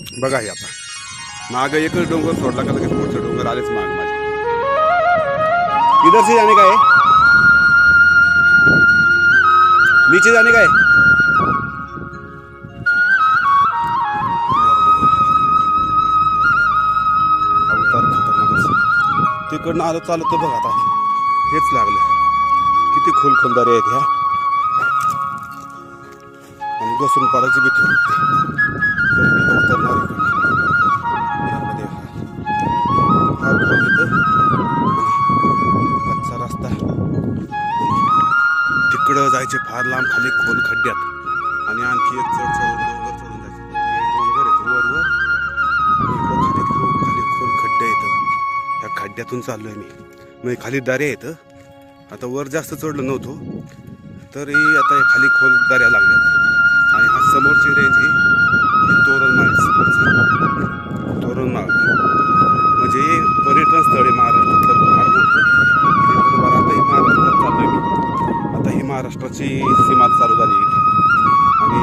बघा हे आता. माग एकच डोंगर सोडला का लगेच पुढचं डोंगर आलेच माग माझे. इधर से जाने का है? नीचे जाने का है? खतरनाक तिकडनं आलं चालत तर बघा आता. हेच लागलं. किती खोल खोलदारी आहेत ह्या. घसरून पडायची भीती होती तर मी उतरणार इकडनं हा फार खोल इथं कच्चा रस्ता. तिकडं जायचे फार लांब खाली खोल खड्ड्यात. आणि आणखी एक चढ चढून डोंगर चढून जायचे. डोंगर आहेत वर वर. आणि इकडं खाली खूप खाली खोल खड्डे येतं. त्या खड्ड्यातून चाललोय मी. म्हणजे खाली दऱ्या येतं. आता वर जास्त चढलो नव्हतो. तरी आता हे खाली खोल दऱ्या लागल्यात. समोरची रेंज ही ही तोरणमाळ आहे समोरचं. तोरणमाळ म्हणजे हे पर्यटन स्थळ आहे महाराष्ट्रातलं फार मोठं. आता हे महाराष्ट्रात चालू आहे आता ही महाराष्ट्राची सीमा चालू झाली इथे. आणि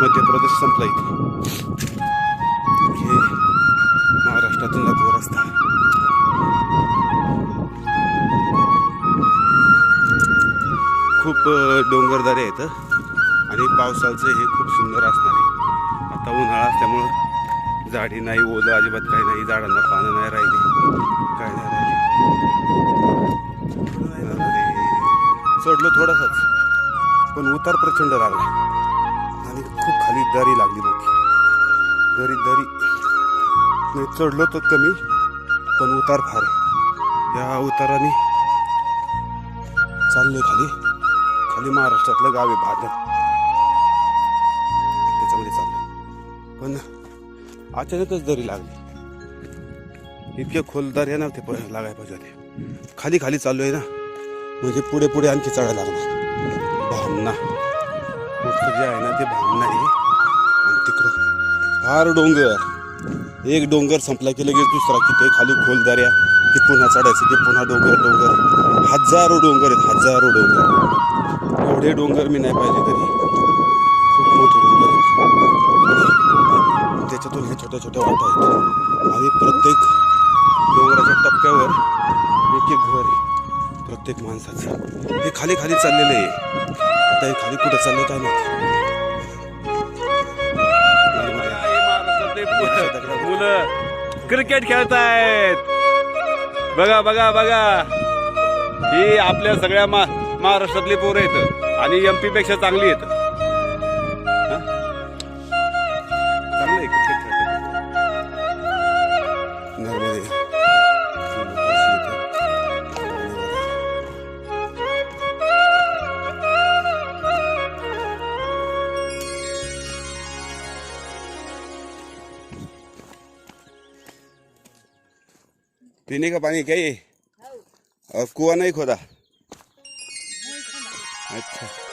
मध्य प्रदेश संपला इथे. हे महाराष्ट्रातून जातो रस्ता. खूप डोंगरदारे आहेत आणि पावसाचं हे खूप सुंदर असणार आहे. आता उन्हाळा असल्यामुळं झाडी नाही ओलं अजिबात काही नाही झाडांना पानं नाही राहिली. काय नाही राहिली. चढलो थोडासाच पण उतार प्रचंड लागला. आणि खूप खाली दरी लागली मोठी. दरी दरी. नाही चढलो तर कमी पण उतार फार आहे. या उताराने चालले खाली. खाली महाराष्ट्रातलं गाव आहे भादर. हो पण अचानकच दरी लागली. इतके खोल दर्या ते पण लागायला पाहिजे होते. खाली खाली चाललोय ना. म्हणजे पुढे पुढे आणखी चढायला लागणार. भामना पुढचं जे आहे ना ते भामना आहे. आणि तिकडं फार डोंगर. एक डोंगर संपला की लगेच दुसरा की ते खाली खोल दर्या की पुन्हा चढायचं की पुन्हा डोंगर डोंगर. हजारो डोंगर आहेत हजारो डोंगर. एवढे डोंगर मी नाही पाहिजे कधी खूप मोठे डोंगर आहेत. त्याच्यातून हे छोट्या छोट्या वाटा आहेत. आणि प्रत्येक डोंगराच्या टप्प्यावर एक एक घर आहे. प्रत्येक माणसाचं. हे खाली खाली चाललेलं आहे. आता हे खाली कुठं चाललं काय माहिती? मुलं क्रिकेट खेळतायत. बघा बघा बघा. ही आपल्या सगळ्या मा महाराष्ट्रातली पोरं आहेत. आणि एम पी पेक्षा चांगली आहेत. पीने का पानी क्या ये? और कुआ नहीं खोदा। अच्छा।